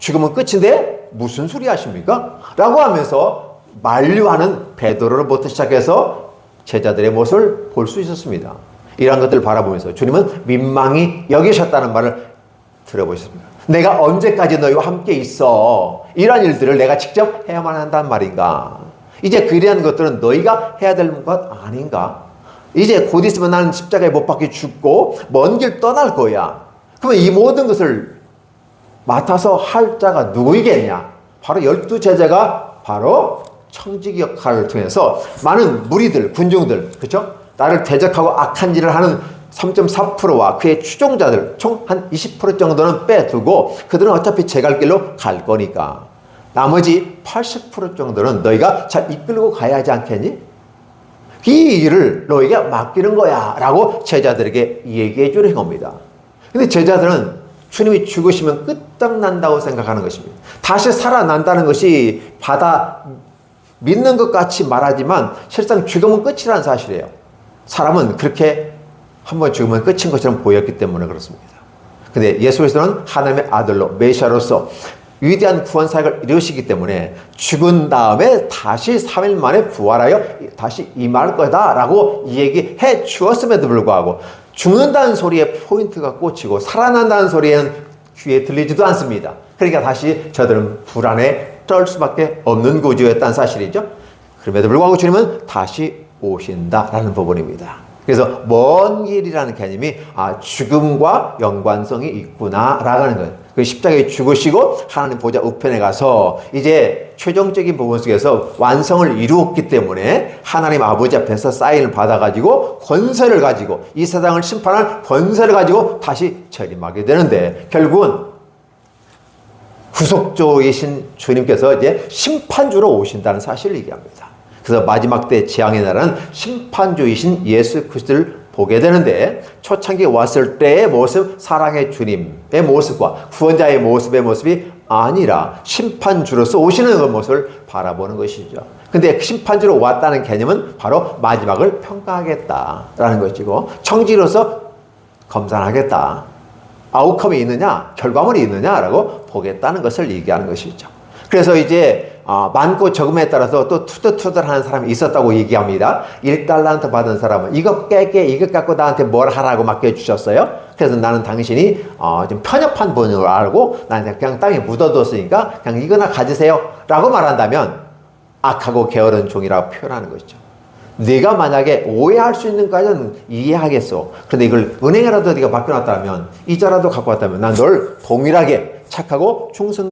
죽으면 끝인데 무슨 소리 하십니까? 라고 하면서 만류하는 베드로로부터 시작해서 제자들의 모습을 볼 수 있었습니다. 이러한 것들을 바라보면서 주님은 민망히 여기셨다는 말을 들어보셨습니다. 내가 언제까지 너희와 함께 있어? 이러한 일들을 내가 직접 해야만 한단 말인가? 이제 그리한 것들은 너희가 해야 될 것 아닌가? 이제 곧 있으면 나는 십자가에 못 박혀 죽고 먼 길 떠날 거야. 그러면 이 모든 것을 맡아서 할 자가 누구이겠냐? 바로 열두 제자가 바로 청지기 역할을 통해서 많은 무리들, 군중들, 그렇죠? 나를 대적하고 악한 일을 하는 3.4%와 그의 추종자들 총 한 20% 정도는 빼두고 그들은 어차피 제 갈 길로 갈 거니까 나머지 80% 정도는 너희가 잘 이끌고 가야 하지 않겠니? 이 일을 너에게 맡기는 거야 라고 제자들에게 얘기해 주는 겁니다. 근데 제자들은 주님이 죽으시면 끄떡난다고 생각하는 것입니다. 다시 살아난다는 것이 받아 믿는 것 같이 말하지만 실상 죽으면 끝이라는 사실이에요. 사람은 그렇게 한번 죽으면 끝인 것처럼 보였기 때문에 그렇습니다. 근데 예수 그리스도는 하나님의 아들로 메시아로서 위대한 구원 사역을 이루시기 때문에 죽은 다음에 다시 3일 만에 부활하여 다시 임할 거다라고 얘기해 주었음에도 불구하고 죽는다는 소리에 포인트가 꽂히고 살아난다는 소리에는 귀에 들리지도 않습니다. 그러니까 다시 저들은 불안에 떨 수밖에 없는 구조였다는 사실이죠. 그럼에도 불구하고 주님은 다시 오신다라는 부분입니다. 그래서 먼 길이라는 개념이 아 죽음과 연관성이 있구나라는 거예요. 그 십자가에 죽으시고 하나님 보좌 우편에 가서 이제 최종적인 부분 속에서 완성을 이루었기 때문에 하나님 아버지 앞에서 사인을 받아가지고 권세를 가지고 이 세상을 심판할 권세를 가지고 다시 재림하게 되는데 결국은 구속주이신 주님께서 이제 심판주로 오신다는 사실을 얘기합니다. 그래서 마지막 때 재앙의 날은 심판주이신 예수 그리스도를 보게 되는데 초창기 왔을 때의 모습 사랑의 주님의 모습과 구원자의 모습의 모습이 아니라 심판주로서 오시는 그 모습을 바라보는 것이죠. 근데 심판주로 왔다는 개념은 바로 마지막을 평가하겠다라는 것이고 청지로서 검산하겠다. 아웃컴이 있느냐, 결과물이 있느냐라고 보겠다는 것을 얘기하는 것이죠. 그래서 이제 어, 많고 적음에 따라서 또 투덜투덜하는 사람이 있었다고 얘기합니다. 1달란트 받은 사람은 이것 깨게 이것 갖고 나한테 뭘 하라고 맡겨주셨어요. 그래서 나는 당신이 어, 좀 편협한 분으로 알고 나한테 그냥 땅에 묻어뒀으니까 그냥 이거나 가지세요. 라고 말한다면 악하고 게으른 종이라고 표현하는 것이죠. 네가 만약에 오해할 수 있는 까지는 이해하겠어. 근데 이걸 은행에라도 네가 맡겨놨다면 이자라도 갖고 왔다면 난 널 동일하게 착하고 충성